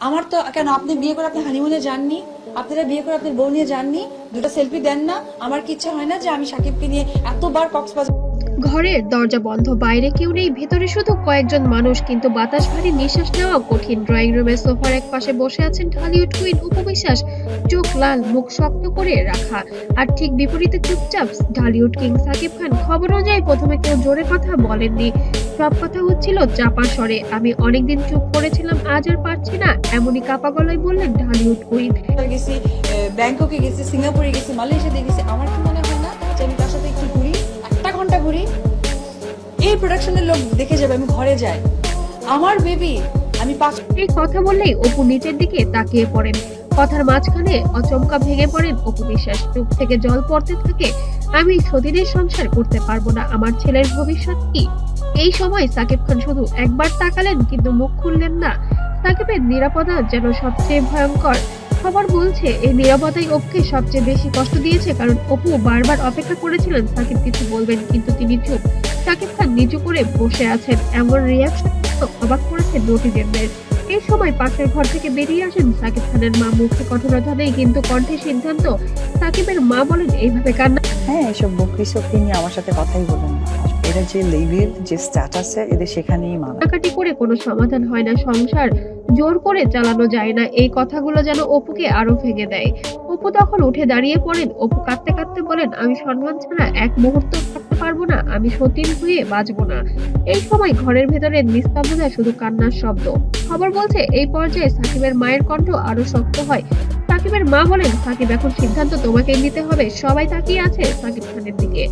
আমার তো কেন আপনি বিয়ে করে আপনি হানিমুনে যাননি? আপনারা বিয়ে করে আপনার বউ নিয়ে যাননি? দুটো সেলফি দেন না। আমার কি ইচ্ছা হয় না যে আমি সাকিবকে নিয়ে এতবার কক্সবাজার ঘরের দরজা বন্ধ, বাইরে কেউ নেই, ভেতরে শুধু কয়েকজন মানুষ, কিন্তু বাতাস ভারী নিঃশ্বাস নেওয়া কঠিন। ড্রয়িং রুমের সোফার এক পাশে বসে আছেন ঢালিউড কুইন উপবিশ্বাস। চোখ লাল, মুখ শক্ত করে রাখা। আর ঠিক বিপরীতে চুপচাপ ঢালিউড কিং সাকিব খান। খবর অনুযায়ী প্রথমে কেউ জোরে কথা বলেননি। সব কথা হচ্ছিল চাপা স্বরে। আমি অনেকদিন চুপ করেছিলাম আজ আর পারছি না। এমনই কাপা গলায় বললেন ঢালিউড কুইন গেছি? ব্যাংককে গেছি সিঙ্গাপুরে গেছি মালয়েশিয়াতে গেছি আমার কি মনে হয় না যে আমি তার সাথে একটু ঘুরি? একটা ঘণ্টা ঘুরি? এই প্রোডাকশনের লোক দেখে যাবে আমি ঘরে যাই। আমার বেবি আমি পাঁচ এই কথা বললেই অপু নিচের দিকে তাকিয়ে পড়েন। কথার মাঝখানে অচমকা ভেঙে পড়েন অপু বিশ্বাস চোখ থেকে জল পড়তে থাকে, আমি সতীনের সংসার করতে পারব না। আমার ছেলের ভবিষ্যৎ কি? এই সময় সাকিব খান শুধু একবার তাকালেন, কিন্তু মুখ খুললেন না। সাকিবের নিরাপদা যেন সবচেয়ে ভয়ঙ্কর। খবর বলছে, এই নিরাপদাই অপুকে সবচেয়ে বেশি কষ্ট দিয়েছে, কারণ অপু বারবার অপেক্ষা করেছিলেন সাকিব কিছু বলবেন, কিন্তু তিনি চুপ। সাকিব খান নিচু করে বসে আছেন। এমন রিয়াকশন অবাক করেছে নটিজেনদের। এই সময় পাশের ঘর থেকে বেরিয়ে আসেন সাকিব খানের মা। মুখে কঠোরতা নেই কিন্তু কণ্ঠে সিদ্ধান্ত সাকিবের মা বলেন এইভাবে কান্না হ্যাঁ এসব বকরি সকরি নিয়ে আমার সাথে কথাই বলেন এরা যে লেভেল যে স্ট্যাটাসে এদের সেখানেই মানা করে কোনো সমাধান হয় না সংসার জোর করে চালানো যায় না। এই কথাগুলো যেন অপুকে আরও ভেঙে দেয়। অপু তখন উঠে দাঁড়িয়ে পড়েন। অপু কাঁদতে কাঁদতে বলেন আমি সম্মান ছাড়া এক মুহূর্ত পারব না আমি সতীন হয়ে বাঁচবো না। এই সময় ঘরের ভেতরে নিস্তব্ধতা শুধু কান্নার শব্দ। খবর বলছে এই পর্যায়ে সাকিবের মায়ের কণ্ঠ আরও শক্ত হয়। সাকিবের মা বলেন সাকিব এখন সিদ্ধান্ত তোমাকেই নিতে হবে। সবাই তাকিয়ে আছে সাকিব খানের দিকে।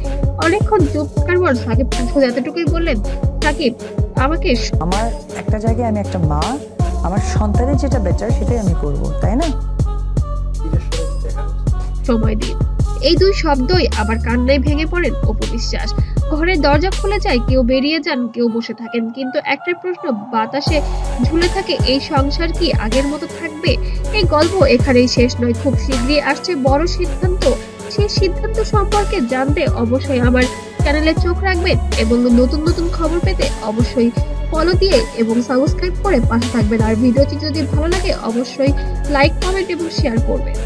অনেকক্ষণ চুপ থাকার পর সাকিব শুধু এতটুকুই বললেন সাকিব আমাকে আমার একটা জায়গায় আমি একটা মা আমার সন্তানের যেটা বেটার সেটাই আমি করব তাই না? সময় দিন। এই দুই শব্দই আবার কান্নায় ভেঙে পড়েন অপু বিশ্বাস ঘরের দরজা খুলে যায়, কেউ বেরিয়ে যান, কেউ বসে থাকেন। কিন্তু একটা প্রশ্ন, বাতাসে ঝুলে থাকে এই সংসার কি আগের মতো থাকবে? এই গল্প এখানেই শেষ নয়। খুব শীঘ্রই আসছে বড় সিদ্ধান্ত। সেই সিদ্ধান্ত সম্পর্কে জানতে অবশ্যই আমার চ্যানেলে চোখ রাখবেন এবং নতুন নতুন খবর পেতে অবশ্যই ফলো দিয়ে এবং সাবস্ক্রাইব করে পাশে থাকবেন। আর ভিডিওটি যদি ভালো লাগে, অবশ্যই লাইক কমেন্ট এবং শেয়ার করবেন।